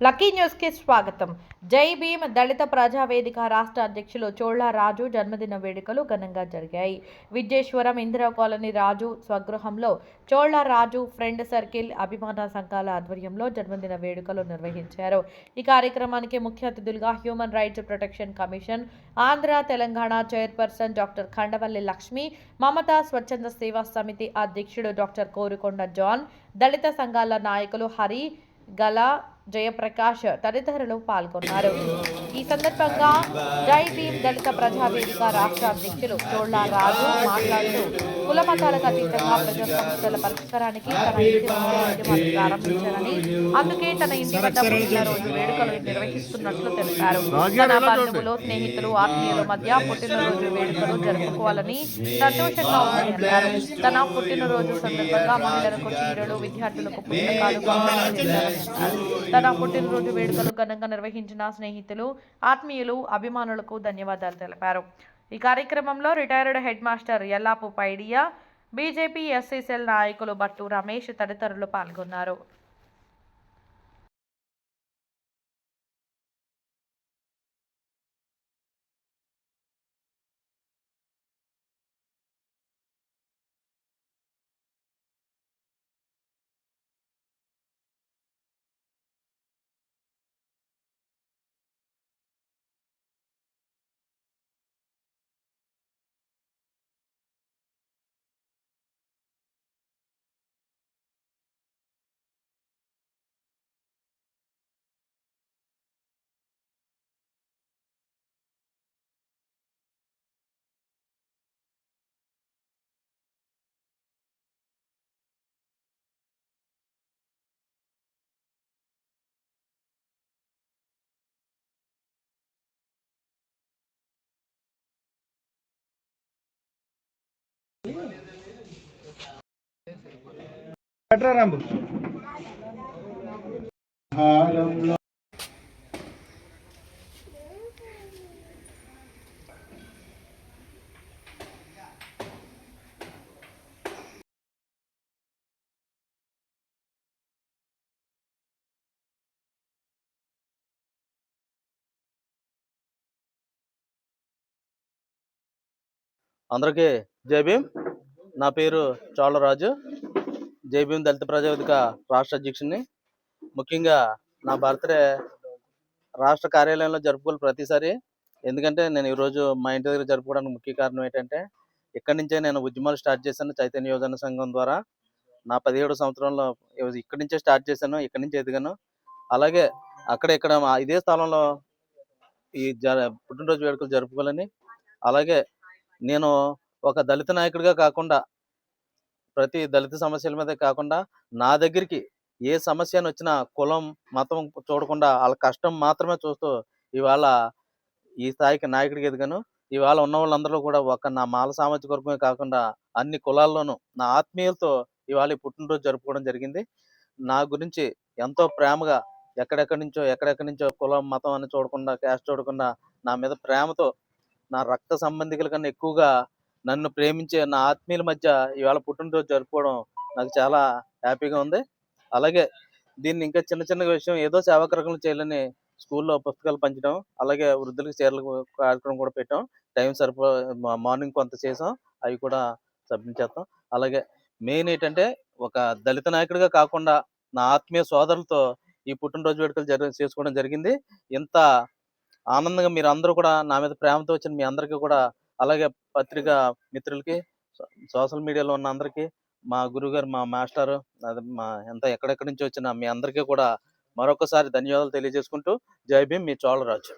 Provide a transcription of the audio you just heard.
Lucky న్యూస్కి స్వాగతం. జై భీమ్ దళిత ప్రజావేదిక రాష్ట్ర అధ్యక్షులు చోళ్ళ రాజు జన్మదిన వేడుకలు ఘనంగా జరిగాయి. విద్యేశ్వరం ఇందిరా కాలనీ రాజు స్వగృహంలో చోళ్ళ రాజు ఫ్రెండ్ సర్కిల్ అభిమాన సంఘాల ఆధ్వర్యంలో జన్మదిన వేడుకలు నిర్వహించారు. ఈ కార్యక్రమానికి ముఖ్య అతిథులుగా human rights protection commission Andhra Telangana chairperson doctor Khandavalli Lakshmi Mamata స్వచ్ఛంద సేవా సమితి అధ్యక్షుడు డాక్టర్ కోరుకొండ జాన్ దళిత సంఘాల నాయకులు హరి గల జయప్రకాష్ తదితరులు పాల్గొన్నారు. ఈ సందర్భంగా జై భీమ్ దళిత ప్రజావేదిక రాష్ట్ర అధ్యక్షులు చోళ్ళ రాజు మాట్లాడుతూ కుల మతాలకు అతీతంగా ప్రజా సమస్యల పరిష్కారానికి తన ఇంటి ఉద్యమాన్ని ప్రారంభించారని అందుకే తన ఇంటి వద్ద వేడుకలు నిర్వహిస్తున్నట్లు తెలిపారు. తన బంధువులు స్నేహితులు ఆత్మీయుల మధ్య పుట్టినరోజు వేడుకలు జరుపుకోవాలని సంతోషంగా ఉందని అన్నారు తన పుట్టినరోజు సందర్భంగా మహిళలకు చీరలు విద్యార్థులకు పుస్తకాలు తన పుట్టినరోజు వేడుకలు ఘనంగా నిర్వహించిన స్నేహితులు ఆత్మీయులు అభిమానులకు ధన్యవాదాలు తెలిపారు. ఈ కార్యక్రమంలో retired head master Ellapu Paidiya BJP SC cell నాయకులు భట్టు రమేష్ తదితరులు పాల్గొన్నారు. కట్రా అందరికీ జై భీమ్. నా పేరు చోళరాజు. జేబీఎం దళిత ప్రజావేదిక రాష్ట్ర అధ్యక్షుడిని ముఖ్యంగా నా బర్త్డే రాష్ట్ర కార్యాలయంలో జరుపుకోవాలి ప్రతిసారి. ఎందుకంటే నేను ఈరోజు మా ఇంటి దగ్గర జరుపుకోవడానికి ముఖ్య కారణం ఏంటంటే ఇక్కడి నుంచే నేను ఉద్యమాలు స్టార్ట్ చేశాను చైతన్య యోజన సంఘం ద్వారా. నా పదిహేడు సంవత్సరంలో ఇక్కడి నుంచే స్టార్ట్ చేశాను ఇక్కడి నుంచి ఎదిగాను. అలాగే అక్కడ ఇక్కడ మా ఇదే స్థలంలో ఈ జ పుట్టినరోజు వేడుకలు జరుపుకోవాలని. అలాగే నేను ఒక దళిత నాయకుడిగా కాకుండా ప్రతి దళిత సమస్యల మీద కాకుండా నా దగ్గరికి ఏ సమస్య అని వచ్చినా కులం మతం చూడకుండా వాళ్ళ కష్టం మాత్రమే చూస్తూ ఇవాళ ఈ స్థాయికి నాయకుడికి ఎదిగాను. ఇవాళ ఉన్న వాళ్ళందరూ కూడా ఒక నా మాల సామాజిక వర్గమే కాకుండా అన్ని కులాల్లోనూ నా ఆత్మీయులతో ఇవాళ ఈ పుట్టినరోజు జరుపుకోవడం జరిగింది. నా గురించి ఎంతో ప్రేమగా ఎక్కడెక్కడి నుంచో ఎక్కడెక్కడి నుంచో కులం మతం అని చూడకుండా క్యాస్ట్ చూడకుండా నా మీద ప్రేమతో నా రక్త సంబంధికుల కన్నా ఎక్కువగా నన్ను ప్రేమించే నా ఆత్మీయుల మధ్య ఇవాళ పుట్టినరోజు జరుపుకోవడం నాకు చాలా హ్యాపీగా ఉంది. అలాగే దీన్ని ఇంకా చిన్న చిన్న విషయం ఏదో సేవా చేయాలని స్కూల్లో పుస్తకాలు పంచడం అలాగే వృద్ధులకు చీరలు కార్యక్రమం కూడా పెట్టాం. టైం సరిపో మార్నింగ్ కొంత చేసాం. అవి కూడా సబ్మిట్ చేస్తాం. అలాగే మెయిన్ ఏంటంటే ఒక దళిత నాయకుడిగా కాకుండా నా ఆత్మీయ సోదరులతో ఈ పుట్టినరోజు వేడుకలు జరి చేసుకోవడం జరిగింది. ఇంత ఆనందంగా మీరు అందరూ కూడా నా మీద ప్రేమతో వచ్చిన మీ అందరికీ కూడా అలాగే పత్రికా మిత్రులకి సోషల్ మీడియాలో ఉన్న అందరికీ మా గురుగారు మా మాస్టర్ అది మా ఎంత ఎక్కడెక్కడి నుంచి వచ్చిన మీ అందరికీ కూడా మరొకసారి ధన్యవాదాలు తెలియజేసుకుంటూ జై భీమ్ మీ చోళరాజు.